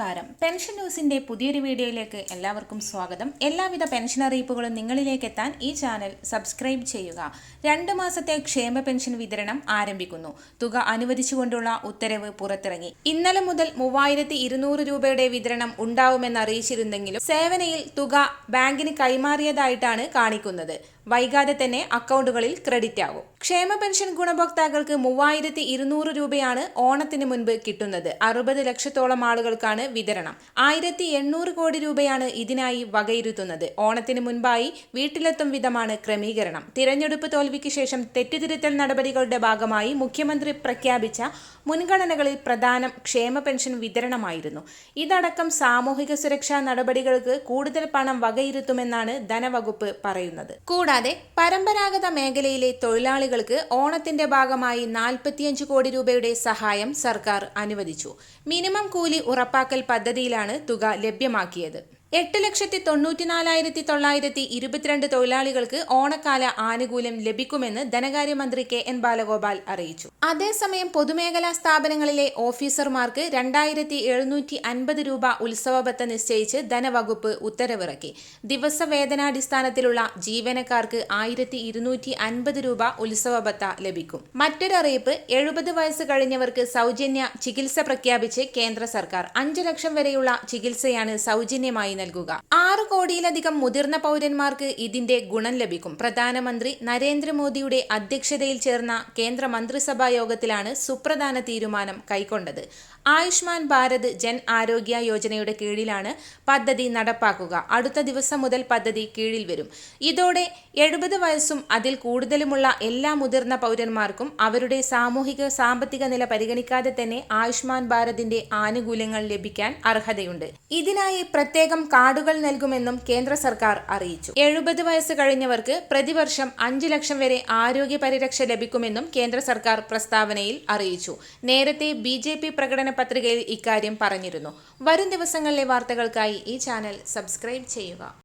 നമസ്കാരം. പെൻഷൻ ന്യൂസിന്റെ പുതിയൊരു വീഡിയോയിലേക്ക് എല്ലാവർക്കും സ്വാഗതം. എല്ലാവിധ പെൻഷൻ അറിയിപ്പുകളും നിങ്ങളിലേക്ക് എത്താൻ ഈ ചാനൽ സബ്സ്ക്രൈബ് ചെയ്യുക. രണ്ട് മാസത്തെ ക്ഷേമ പെൻഷൻ വിതരണം ആരംഭിക്കുന്നു. തുക അനുവദിച്ചുകൊണ്ടുള്ള ഉത്തരവ് പുറത്തിറങ്ങി. ഇന്നലെ മുതൽ മൂവായിരത്തി ഇരുന്നൂറ് രൂപയുടെ വിതരണം ഉണ്ടാവുമെന്ന് അറിയിച്ചിരുന്നെങ്കിലും സേവനയിൽ തുക ബാങ്കിന് കൈമാറിയതായിട്ടാണ് കാണിക്കുന്നത്. വൈകാതെ തന്നെ അക്കൗണ്ടുകളിൽ ക്രെഡിറ്റ് ആകും. ക്ഷേമ പെൻഷൻ ഗുണഭോക്താക്കൾക്ക് മൂവായിരത്തി ഇരുന്നൂറ് രൂപയാണ് ഓണത്തിന് മുൻപ് കിട്ടുന്നത്. അറുപത് ലക്ഷത്തോളം ആളുകൾക്കാണ് വിതരണം. ആയിരത്തി എണ്ണൂറ് കോടി രൂപയാണ് ഇതിനായി വകയിരുത്തുന്നത്. ഓണത്തിന് മുൻപായി വീട്ടിലെത്തും വിധമാണ് ക്രമീകരണം. തിരഞ്ഞെടുപ്പ് തോൽവിക്ക് ശേഷം തെറ്റുതിരുത്തൽ നടപടികളുടെ ഭാഗമായി മുഖ്യമന്ത്രി പ്രഖ്യാപിച്ച മുൻഗണനകളിൽ പ്രധാനം ക്ഷേമ പെൻഷൻ വിതരണമായിരുന്നു. ഇതടക്കം സാമൂഹിക സുരക്ഷാ നടപടികൾക്ക് കൂടുതൽ പണം വകയിരുത്തുമെന്നാണ് ധനവകുപ്പ് പറയുന്നത്. കൂടാതെ പരമ്പരാഗത മേഖലയിലെ തൊഴിലാളികൾക്ക് ഓണത്തിന്റെ ഭാഗമായി നാൽപ്പത്തിയഞ്ച് കോടി രൂപയുടെ സഹായം സർക്കാർ അനുവദിച്ചു. മിനിമം കൂലി ഉറപ്പാക്കൽ പദ്ധതിയിലാണ് തുക ലഭ്യമാക്കിയത്. എട്ട് ലക്ഷത്തി തൊണ്ണൂറ്റിനാലായിരത്തി തൊള്ളായിരത്തി ഇരുപത്തിരണ്ട് തൊഴിലാളികൾക്ക് ഓണക്കാല ആനുകൂല്യം ലഭിക്കുമെന്ന് ധനകാര്യമന്ത്രി കെ എൻ ബാലഗോപാൽ അറിയിച്ചു. അതേസമയം പൊതുമേഖലാ സ്ഥാപനങ്ങളിലെ ഓഫീസർമാർക്ക് രണ്ടായിരത്തി എഴുന്നൂറ്റി അൻപത് രൂപ ഉത്സവബത്ത നിശ്ചയിച്ച് ധനവകുപ്പ് ഉത്തരവിറക്കി. ദിവസവേതനാടിസ്ഥാനത്തിലുള്ള ജീവനക്കാർക്ക് ആയിരത്തി ഇരുന്നൂറ്റി അൻപത് രൂപ ഉത്സവബത്ത ലഭിക്കും. മറ്റൊരറിയിപ്പ് എഴുപത് വയസ്സ് കഴിഞ്ഞവർക്ക് സൗജന്യ ചികിത്സ പ്രഖ്യാപിച്ച് കേന്ദ്ര സർക്കാർ അഞ്ച് ലക്ഷം വരെയുള്ള ചികിത്സയാണ് സൗജന്യമായി നൽകുക. ആറ് കോടിയിലധികം മുതിർന്ന പൗരന്മാർക്ക് ഇതിന്റെ ഗുണം ലഭിക്കും. പ്രധാനമന്ത്രി നരേന്ദ്രമോദിയുടെ അധ്യക്ഷതയിൽ ചേർന്ന കേന്ദ്ര മന്ത്രിസഭാ യോഗത്തിലാണ് സുപ്രധാന തീരുമാനം കൈക്കൊണ്ടത്. ആയുഷ്മാൻ ഭാരത് ജൻ ആരോഗ്യ യോജനയുടെ കീഴിലാണ് പദ്ധതി നടപ്പാക്കുക. അടുത്ത ദിവസം മുതൽ പദ്ധതി കീഴിൽ വരും. ഇതോടെ എഴുപത് വയസ്സും അതിൽ കൂടുതലുമുള്ള എല്ലാ മുതിർന്ന പൗരന്മാർക്കും അവരുടെ സാമൂഹിക സാമ്പത്തിക നില പരിഗണിക്കാതെ തന്നെ ആയുഷ്മാൻ ഭാരതിന്റെ ആനുകൂല്യങ്ങൾ ലഭിക്കാൻ അർഹതയുണ്ട്. ഇതിനായി പ്രത്യേകം കാർഡുകൾ നൽകുമെന്നും കേന്ദ്ര സർക്കാർ അറിയിച്ചു. എഴുപത് വയസ്സ് കഴിഞ്ഞവർക്ക് പ്രതിവർഷം അഞ്ചു ലക്ഷം വരെ ആരോഗ്യ പരിരക്ഷ ലഭിക്കുമെന്നും കേന്ദ്ര സർക്കാർ പ്രസ്താവനയിൽ അറിയിച്ചു. നേരത്തെ ബി ജെ പി പ്രകടന പത്രികയിൽ ഇക്കാര്യം പറഞ്ഞിരുന്നു. വരും ദിവസങ്ങളിലെ വാർത്തകൾക്കായി ഈ ചാനൽ സബ്സ്ക്രൈബ് ചെയ്യുക.